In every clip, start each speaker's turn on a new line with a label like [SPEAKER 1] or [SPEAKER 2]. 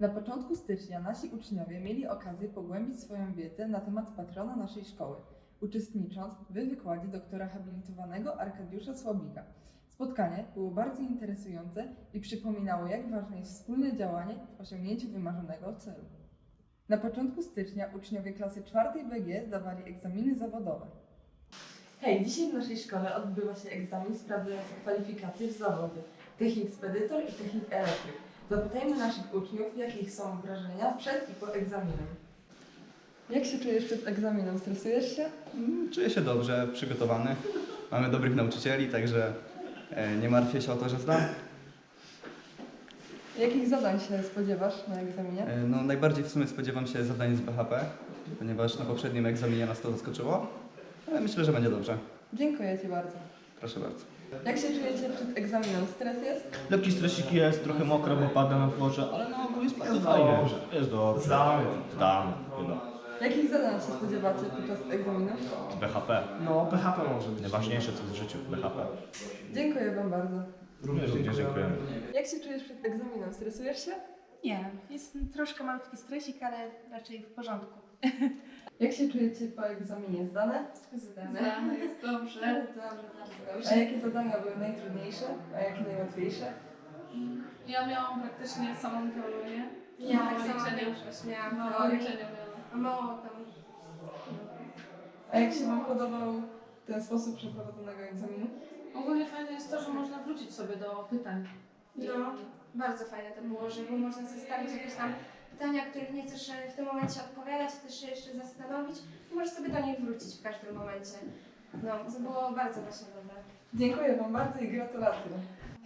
[SPEAKER 1] Na początku stycznia nasi uczniowie mieli okazję pogłębić swoją wiedzę na temat patrona naszej szkoły, uczestnicząc w wykładzie doktora habilitowanego Arkadiusza Słabika. Spotkanie było bardzo interesujące i przypominało, jak ważne jest wspólne działanie w osiągnięciu wymarzonego celu. Na początku stycznia uczniowie klasy 4 BG zdawali egzaminy zawodowe. Hej, dzisiaj w naszej szkole odbywa się egzamin sprawdzający kwalifikacje w zawodzie technik spedytor i technik elektryk. Zapytajmy naszych uczniów, jakie ich są wrażenia przed i po egzaminem. Jak się czujesz przed egzaminem? Stresujesz się?
[SPEAKER 2] Mm, Czuję się dobrze, przygotowany. Mamy dobrych nauczycieli, także e, nie martwię się o to, że zdam.
[SPEAKER 1] Jakich zadań się spodziewasz na egzaminie?
[SPEAKER 2] E, No, najbardziej w sumie spodziewam się zadań z BHP, ponieważ na poprzednim egzaminie nas to zaskoczyło, ale myślę, że będzie dobrze.
[SPEAKER 1] Dziękuję Ci bardzo.
[SPEAKER 2] Proszę bardzo.
[SPEAKER 1] Jak się czujecie przed egzaminem? Stres jest?
[SPEAKER 3] Lekki stresik jest, trochę mokro, bo pada na dworze, ale na ogół jest bardzo fajnie. Jest dobrze. Zdamy. Zdamy.
[SPEAKER 1] Jakich zadań się spodziewacie podczas egzaminu?
[SPEAKER 3] BHP.
[SPEAKER 4] No, PHP może być.
[SPEAKER 3] Najważniejsze co w życiu, BHP.
[SPEAKER 1] Dziękuję Wam bardzo.
[SPEAKER 3] Również dziękujemy.
[SPEAKER 1] Jak się czujesz przed egzaminem? Stresujesz się?
[SPEAKER 5] Nie, jest troszkę malutki stresik, ale raczej w porządku.
[SPEAKER 1] Jak się czujecie po egzaminie? Zdane?
[SPEAKER 5] Zdane jest dobrze.
[SPEAKER 1] A jakie zadania były najtrudniejsze? A jakie najłatwiejsze?
[SPEAKER 6] Ja miałam praktycznie samą teorię.
[SPEAKER 7] Ja tak samo większość miałam
[SPEAKER 6] Mało
[SPEAKER 7] teorii,
[SPEAKER 6] liczenia miałam.
[SPEAKER 7] a mało tam.
[SPEAKER 1] A jak się Wam podobał ten sposób przeprowadzonego egzaminu?
[SPEAKER 6] Ogólnie fajne jest to, że można wrócić sobie do pytań.
[SPEAKER 7] No, bardzo fajne to było, że było można zestawić jakieś tam pytania, których nie chcesz e, w tym momencie odpowiadać, chcesz się jeszcze zastanowić, możesz sobie do nich wrócić w każdym momencie. No, to było bardzo właśnie dobre.
[SPEAKER 1] Dziękuję Wam bardzo i gratulacje.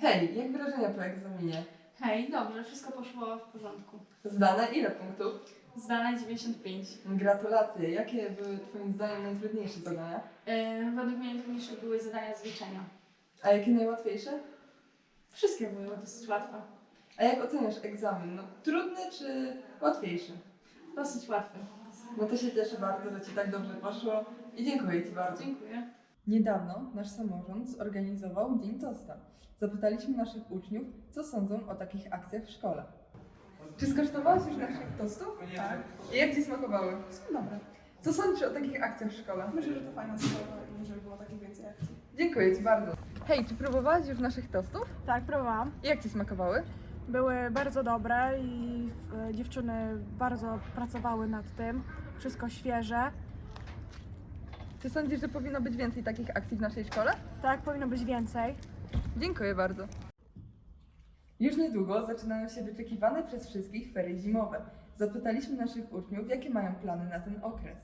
[SPEAKER 1] Hej, jak wrażenia po egzaminie?
[SPEAKER 6] Hej, dobrze, wszystko poszło w porządku.
[SPEAKER 1] Zdane ile punktów?
[SPEAKER 6] Zdane 95.
[SPEAKER 1] Gratulacje. Jakie były Twoim zdaniem najtrudniejsze zadania?
[SPEAKER 6] Yy, według mnie najtrudniejsze były zadania z liczenia.
[SPEAKER 1] A jakie najłatwiejsze?
[SPEAKER 6] Wszystkie były dosyć łatwe.
[SPEAKER 1] A jak oceniasz egzamin? No, trudny czy łatwiejszy?
[SPEAKER 6] Dosyć łatwe.
[SPEAKER 1] No to się cieszę bardzo, że Ci tak dobrze poszło i dziękuję Ci bardzo.
[SPEAKER 6] Dziękuję.
[SPEAKER 1] Niedawno nasz samorząd zorganizował Dzień Tosta. Zapytaliśmy naszych uczniów, co sądzą o takich akcjach w szkole. Czy skosztowałaś już naszych tostów? Tak. I jak Ci smakowały?
[SPEAKER 8] Są dobre.
[SPEAKER 1] Co sądzisz o takich akcjach w szkole?
[SPEAKER 8] Myślę, że to fajna sprawa i żeby było takich więcej akcji.
[SPEAKER 1] Dziękuję Ci bardzo. Hej, czy próbowałaś już naszych tostów?
[SPEAKER 8] Tak, próbowałam.
[SPEAKER 1] I jak Ci smakowały?
[SPEAKER 8] Były bardzo dobre i e, dziewczyny bardzo pracowały nad tym. Wszystko świeże.
[SPEAKER 1] Czy sądzisz, że powinno być więcej takich akcji w naszej szkole?
[SPEAKER 8] Tak, powinno być więcej.
[SPEAKER 1] Dziękuję bardzo. Już niedługo zaczynają się wyczekiwane przez wszystkich ferie zimowe. Zapytaliśmy naszych uczniów, jakie mają plany na ten okres.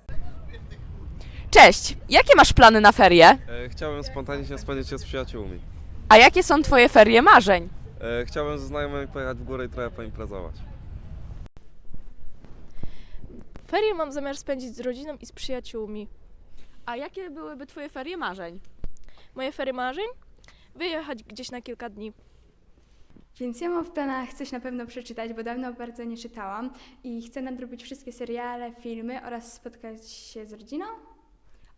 [SPEAKER 9] Cześć! Jakie masz plany na ferie?
[SPEAKER 10] E, Chciałem spontanicznie spędzić się z przyjaciółmi.
[SPEAKER 9] A jakie są twoje ferie marzeń?
[SPEAKER 10] E, Chciałem ze znajomymi pojechać w górę i trochę poimprezować.
[SPEAKER 11] Ferie mam zamiar spędzić z rodziną i z przyjaciółmi.
[SPEAKER 9] A jakie byłyby twoje ferie marzeń?
[SPEAKER 11] Moje ferie marzeń? Wyjechać gdzieś na kilka dni.
[SPEAKER 12] Więc ja mam w planach coś na pewno przeczytać, bo dawno bardzo nie czytałam i chcę nadrobić wszystkie seriale, filmy oraz spotkać się z rodziną.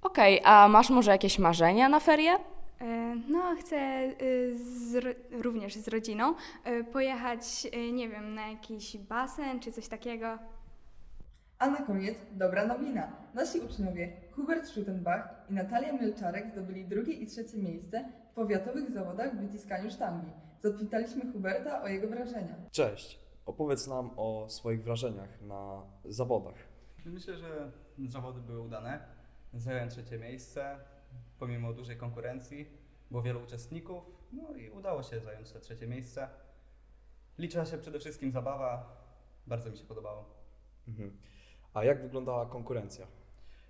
[SPEAKER 9] Okej, a masz może jakieś marzenia na ferie?
[SPEAKER 12] E, No, chcę y, z, również z rodziną y, pojechać, y, nie wiem, na jakiś basen czy coś takiego.
[SPEAKER 1] A na koniec dobra nowina. Nasi uczniowie Hubert Schuttenbach i Natalia Milczarek zdobyli drugie i trzecie miejsce w powiatowych zawodach w wyciskaniu sztangi. Zapytaliśmy Huberta o jego wrażenia.
[SPEAKER 4] Cześć. Opowiedz nam o swoich wrażeniach na zawodach.
[SPEAKER 2] Myślę, że zawody były udane. Zająłem trzecie miejsce, pomimo dużej konkurencji, było wielu uczestników, no i udało się zająć to trzecie miejsce. Liczyła się przede wszystkim zabawa, bardzo mi się podobało.
[SPEAKER 4] Mhm. A jak wyglądała konkurencja?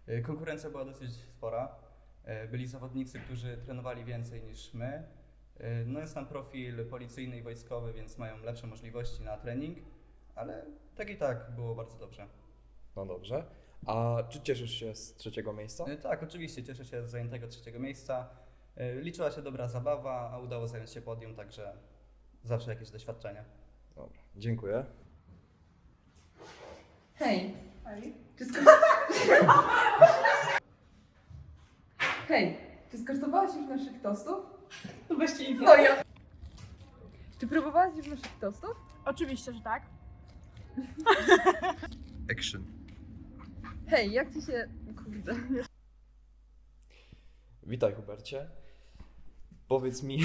[SPEAKER 2] Y, Konkurencja była dosyć spora. Y, Byli zawodnicy, którzy trenowali więcej niż my. Y, No jest tam profil policyjny i wojskowy, więc mają lepsze możliwości na trening, ale tak i tak było bardzo dobrze.
[SPEAKER 4] No dobrze. A czy cieszysz się z trzeciego miejsca?
[SPEAKER 2] Y, Tak, oczywiście cieszę się z zajętego trzeciego miejsca. Y, Liczyła się dobra zabawa, a udało zająć się podium, także zawsze jakieś doświadczenie.
[SPEAKER 4] Dobra, dziękuję.
[SPEAKER 1] Hej,
[SPEAKER 8] Hej.
[SPEAKER 1] czy sko- Hej, czy skosztowałaś już naszych tostów?
[SPEAKER 8] No weźcie info.
[SPEAKER 1] No ja. Czy próbowałaś już naszych tostów?
[SPEAKER 8] Oczywiście, że tak.
[SPEAKER 4] Action.
[SPEAKER 1] Hej, jak ci się... Kurde.
[SPEAKER 4] Witaj Hubercie. Powiedz mi,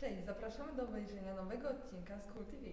[SPEAKER 1] Cześć, zapraszamy do obejrzenia nowego odcinka z Cool TV.